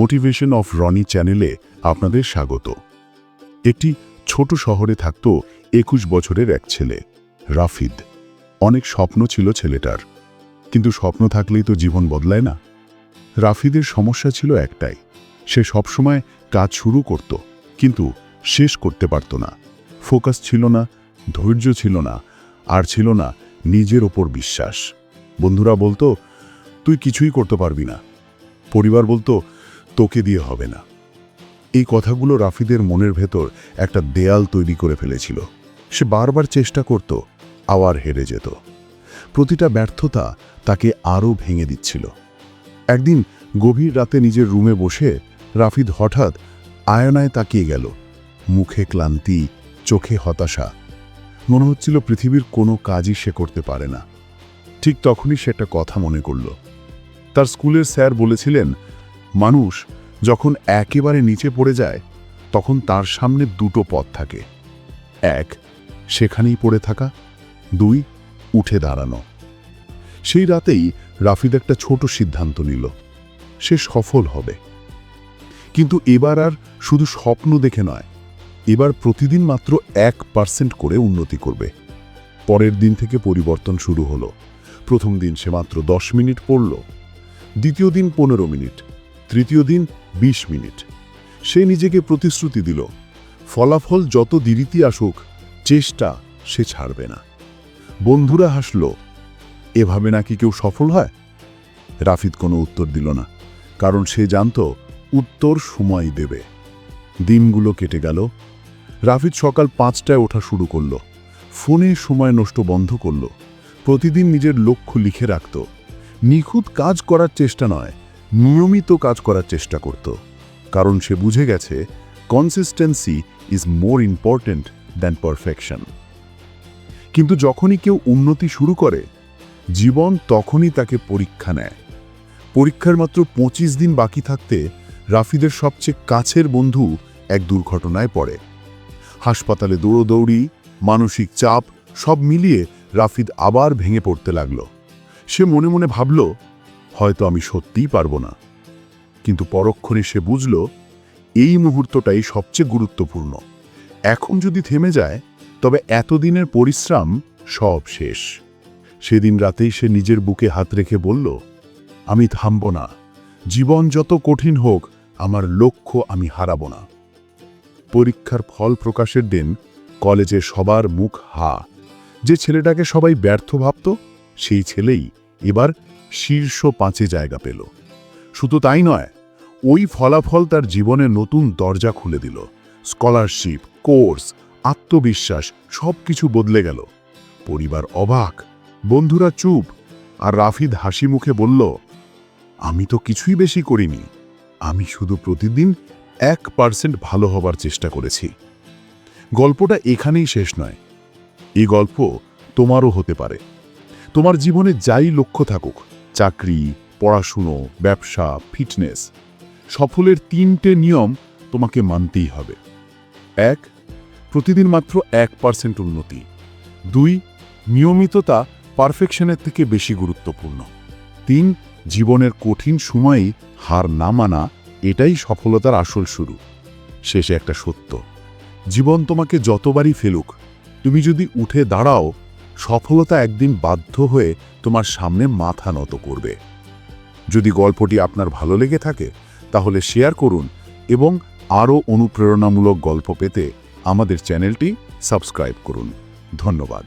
Motivation of Roni চ্যানেলে আপনাদের স্বাগত। একটি ছোট শহরে থাকত একুশ বছরের এক ছেলে, রাফিদ। অনেক স্বপ্ন ছিল ছেলেটার, কিন্তু স্বপ্ন থাকলেই তো জীবন বদলায় না। রাফিদের সমস্যা ছিল একটাই, সে সবসময় কাজ শুরু করত, কিন্তু শেষ করতে পারত না। ফোকাস ছিল না, ধৈর্য ছিল না, আর ছিল না নিজের ওপর বিশ্বাস। বন্ধুরা বলতো, তুই কিছুই করতে পারবি না। পরিবার বলতো তোকে দিয়ে হবে না। এই কথাগুলো রাফিদের মনের ভেতর একটা দেয়াল তৈরি করে ফেলেছিল। সে বারবার চেষ্টা করত, আবার হেরে যেত। প্রতিটা ব্যর্থতা তাকে আরও ভেঙে দিচ্ছিল। একদিন গভীর রাতে নিজের রুমে বসে রাফিদ হঠাৎ আয়নায় তাকিয়ে গেল। মুখে ক্লান্তি, চোখে হতাশা। মনে হচ্ছিল পৃথিবীর কোনো কাজই সে করতে পারে না। ঠিক তখনই সে একটা কথা মনে করল। তার স্কুলের স্যার বলেছিলেন মানুষ যখন একেবারে নিচে পড়ে যায়, তখন তার সামনে দুটো পথ থাকে। এক, সেখানেই পড়ে থাকা। দুই, উঠে দাঁড়ানো। সেই রাতেই রাফিদ একটা ছোট সিদ্ধান্ত নিল। সে সফল হবে। কিন্তু এবার আর শুধু স্বপ্ন দেখে নয়, এবার প্রতিদিন মাত্র এক পার্সেন্ট করে উন্নতি করবে। পরের দিন থেকে পরিবর্তন শুরু হলো। প্রথম দিন সে মাত্র দশ মিনিট পড়ল। দ্বিতীয় দিন পনেরো মিনিট। তৃতীয় দিন ২০ মিনিট। সে নিজেকে প্রতিশ্রুতি দিল, ফলাফল যত দেরিতে আসুক, চেষ্টা সে ছাড়বে না। বন্ধুরা হাসল, এভাবে নাকি কেউ সফল হয়? রাফিদ কোনো উত্তর দিল না, কারণ সে জানত উত্তর সময় দেবে। দিনগুলো কেটে গেল রাফিদ সকাল পাঁচটায় ওঠা শুরু করল, ফোনে সময় নষ্ট বন্ধ করল, প্রতিদিন নিজের লক্ষ্য লিখে রাখত। নিখুঁত কাজ করার চেষ্টা নয় নিয়মিত কাজ করার চেষ্টা করত, কারণ সে বুঝে গেছে consistency is more important than perfection কিন্তু যখনই কেউ উন্নতি শুরু করে, জীবন তখনই তাকে পরীক্ষা নেয়। পরীক্ষার মাত্র পঁচিশ দিন বাকি থাকতে রাফিদের সবচেয়ে কাছের বন্ধু এক দুর্ঘটনায় পড়ে। হাসপাতালে দৌড়োদৌড়ি, মানসিক চাপ সব মিলিয়ে রাফিদ আবার ভেঙে পড়তে লাগল। সে মনে মনে ভাবল হয়তো আমি সত্যিই পারব না। কিন্তু পরক্ষণে সে বুঝল, এই মুহূর্তটাই সবচেয়ে গুরুত্বপূর্ণ। এখন যদি থেমে যায়, তবে এতদিনের পরিশ্রম সব শেষ। সেদিন রাতেই সে নিজের বুকে হাত রেখে বলল, আমি থামব না। জীবন যত কঠিন হোক, আমার লক্ষ্য আমি হারাবো না। পরীক্ষার ফল প্রকাশের দিন কলেজে সবার মুখ হা। যে ছেলেটাকে সবাই ব্যর্থ ভাবত, সেই ছেলেই এবার শীর্ষ পাঁচে জায়গা পেল। শুধু তাই নয়, ওই ফলাফল তার জীবনে নতুন দরজা খুলে দিল। স্কলারশিপ, কোর্স, আত্মবিশ্বাস সব কিছু বদলে গেল। পরিবার অবাক, বন্ধুরা চুপ, আর রাফিদ হাসি মুখে বলল, আমি তো কিছুই বেশি করিনি। আমি শুধু প্রতিদিন এক পার্সেন্ট ভালো হবার চেষ্টা করেছি। গল্পটা এখানেই শেষ নয়। এই গল্প তোমারও হতে পারে। তোমার জীবনে যাই লক্ষ্য থাকুক চাকরি, পড়াশুনো, ব্যবসা, ফিটনেস সফলের তিনটে নিয়ম তোমাকে মানতেই হবে। এক, প্রতিদিন মাত্র এক পার্সেন্ট উন্নতি। দুই, নিয়মিততা পারফেকশনের থেকে বেশি গুরুত্বপূর্ণ। তিন, জীবনের কঠিন সময়েই হার না মানা, এটাই সফলতার আসল শুরু। শেষে একটা সত্য, জীবন তোমাকে যতবারই ফেলুক, তুমি যদি উঠে দাঁড়াও সফলতা একদিন বাধ্য হয়ে তোমার সামনে মাথা নত করবে। যদি গল্পটি আপনার ভালো লেগে থাকে, তাহলে শেয়ার করুন এবং আরও অনুপ্রেরণামূলক গল্প পেতে আমাদের চ্যানেলটি সাবস্ক্রাইব করুন। ধন্যবাদ।